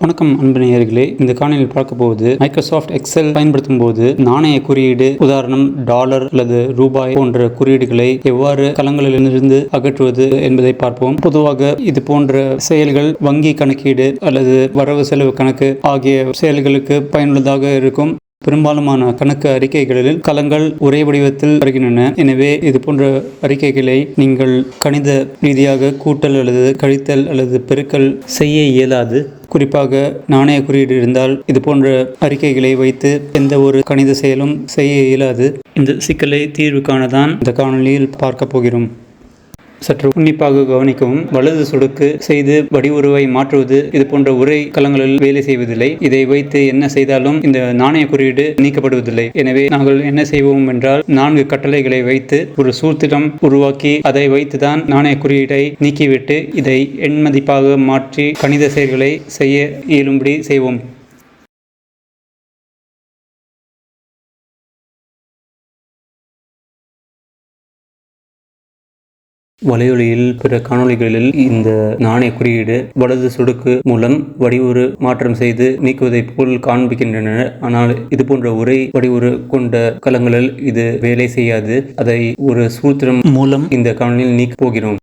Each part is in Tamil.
வணக்கம் அன்பு நேயர்களே. இந்த காணொலியில் பார்க்க போது மைக்ரோசாஃப்ட் எக்ஸல் பயன்படுத்தும் போது நாணய குறியீடு உதாரணம் டாலர் அல்லது ரூபாய் போன்ற குறியீடுகளை எவ்வாறு களங்களிலிருந்து அகற்றுவது என்பதை பார்ப்போம். பொதுவாக இது போன்ற செயல்கள் வங்கி கணக்கீடு அல்லது வரவு செலவு கணக்கு ஆகிய செயல்களுக்கு பயனுள்ளதாக இருக்கும். பெரும்பாலுமான கணக்கு அறிக்கைகளில் களங்கள் ஒரே வடிவத்தில் வருகின்றன. எனவே இது போன்ற அறிக்கைகளை நீங்கள் கணித ரீதியாக கூட்டல் அல்லது கழித்தல் அல்லது பெருக்கல் செய்ய இயலாது. குறிப்பாக நாணய குறியீடு இருந்தால் இது போன்ற அறிக்கைகளை வைத்து எந்த ஒரு கணித செயலும் செய்ய இயலாது. இந்த சிக்கலை தீர்வு காண தான் இந்த காணொளியில் பார்க்க போகிறோம். சற்று உன்னிப்பாக கவனிக்கவும். வலது சொடுக்கு செய்து வடிவுருவை மாற்றுவது இது போன்ற உரை களங்களில் வேலை செய்வதில்லை. இதை வைத்து என்ன செய்தாலும் இந்த நாணய குறியீடு நீக்கப்படுவதில்லை. எனவே நாங்கள் என்ன செய்வோம் என்றால் நான்கு கட்டளைகளை வைத்து ஒரு சூத்திரம் உருவாக்கி அதை வைத்துதான் நாணய குறியீட்டை நீக்கிவிட்டு இதை எண்மதிப்பாக மாற்றி கணித செயல்களை செய்ய இயலும்படி செய்வோம். வலையொலியில் பிற காணொளிகளில் இந்த நாணய குறியீடு வலது சொடுக்கு மூலம் வடிவுறு மாற்றம் செய்து நீக்குவதை போல் காண்பிக்கின்றன. ஆனால் இது போன்ற உரை வடிவுறு கொண்ட கலங்களில் இது வேலை செய்யாது. அதை ஒரு சூத்திரம் மூலம் இந்த காணொலியில் நீக்கப் போகிறோம்.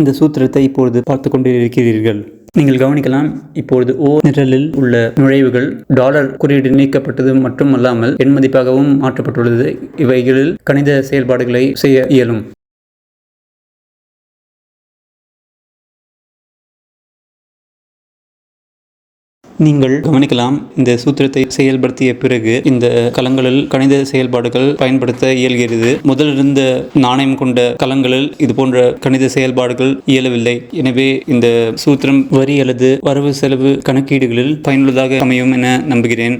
இந்த சூத்திரத்தை இப்பொழுது பார்த்து கொண்டிருக்கிறீர்கள். நீங்கள் கவனிக்கலாம் இப்பொழுது ஓ நிரலில் உள்ள நுழைவுகள் டாலர் குறியீடு நீக்கப்பட்டது மட்டுமல்லாமல் எண்மதிப்பாகவும் மாற்றப்பட்டுள்ளது. இவைகளில் கணித செயல்பாடுகளை செய்ய இயலும். நீங்கள் கவனிக்கலாம் இந்த சூத்திரத்தை செயல்படுத்திய பிறகு இந்த கலங்களில் கணித செயல்பாடுகள் பயன்படுத்த இயல்கிறது. முதல் இருந்த நாணயம் கொண்ட கலங்களில் இது போன்ற கணித செயல்பாடுகள் இயலவில்லை. எனவே இந்த சூத்திரம் வரி அல்லது வரவு செலவு கணக்கீடுகளில் பயனுள்ளதாக அமையும் என நம்புகிறேன்.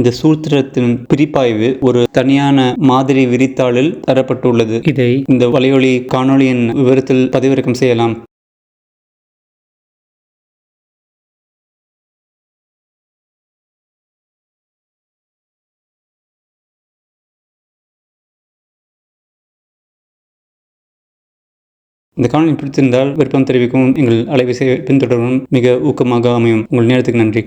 இந்த சூத்திரத்தின் பிரிப்பாய்வு ஒரு தனியான மாதிரி விரித்தாளில் தரப்பட்டுள்ளது. இதை இந்த வலையொலி காணொளியின் விவரத்தில் பதிவிறக்கம் செய்யலாம். இந்த காணொலி பிடித்திருந்தால் விருப்பம் தெரிவிக்கவும் எங்கள் அலைவரிசையை பின்தொடரவும் மிக ஊக்கமாக அமையும். உங்கள் நேரத்துக்கு நன்றி.